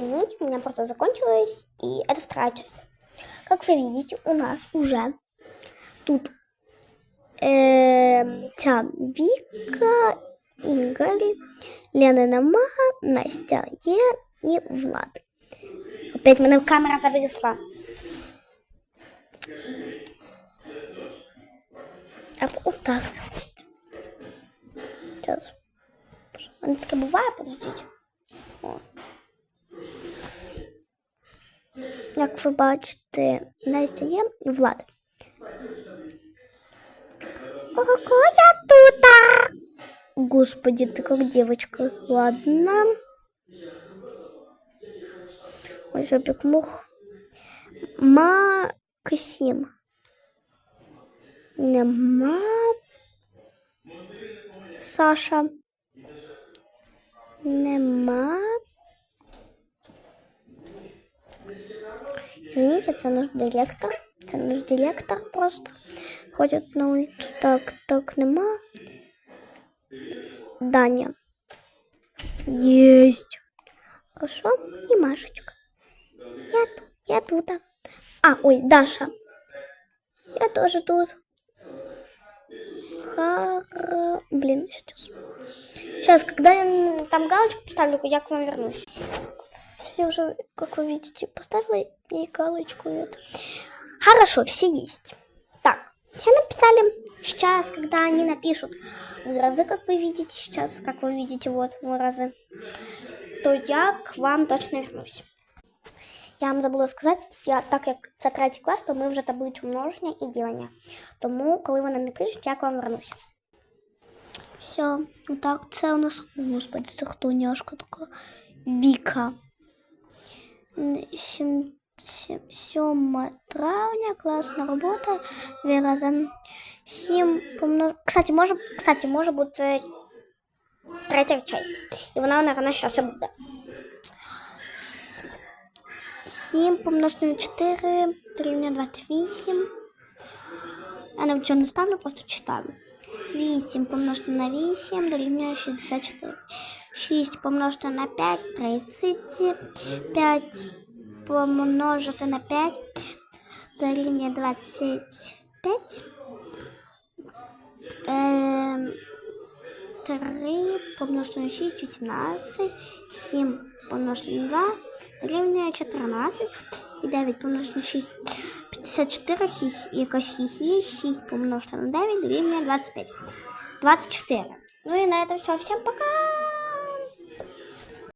извините, у меня просто закончилось, и это вторая часть. Как вы видите, у нас уже тут э, ця Віка, Ігор, Лена нема, Настя є і Влад. Опять мене камера зависла. Так, отак. Сейчас. Воно таке буває, подождіть. О. Як ви бачите, Настя є Влад. Какая тут? Господи, ты как девочка. Ладно. Ой, жопик мух. Максим. Нема. Саша. Нема. Извините, це наш директор. Це наш директор просто. Ходять на вулицю. Так, так, нема. Даня. Есть. Хорошо. И Машечка. Я тут. Я тут. А, ой, Даша. Я тоже тут. Хара... Блин, сейчас. Сейчас, когда я там галочку поставлю, я к вам вернусь. Все, я уже, как вы видите, поставила ей галочку. Это. Хорошо, все есть. Так, все написали. Сейчас, когда они напишут выразы, как вы видите сейчас, как вы видите, вот выразы, то я к вам точно вернусь. Я вам забула сказати, я, так як це третій клас, то ми вже табличку множення і ділення. Тому, коли вони напишуть, я к вам вернусь. Все, ну так, це у нас. Господи, це хто няшка така? Віка. Н- сім- сім- 7 травня, класна робота. Виразом. 7 помнож... Кстати, може, кстати, може бути третя часть. І вона, наверное, зараз і буде. 7 помножити на 4 дорівнює 28. Я навіть нічого не ставлю, просто читаю. 8 помножити на 8 дорівнює 64. 6 помножити на 5 30. 5 помножити на 5 дорівнює 25. Ем, 3 помножити на 6 18. 7 помножити на 2 дорівнює 14. І 9 помножити на 6 54, хі- якось хі-хі, 6 помножити на 9 дорівнює 25. 24. Ну и на этом все. Всем пока!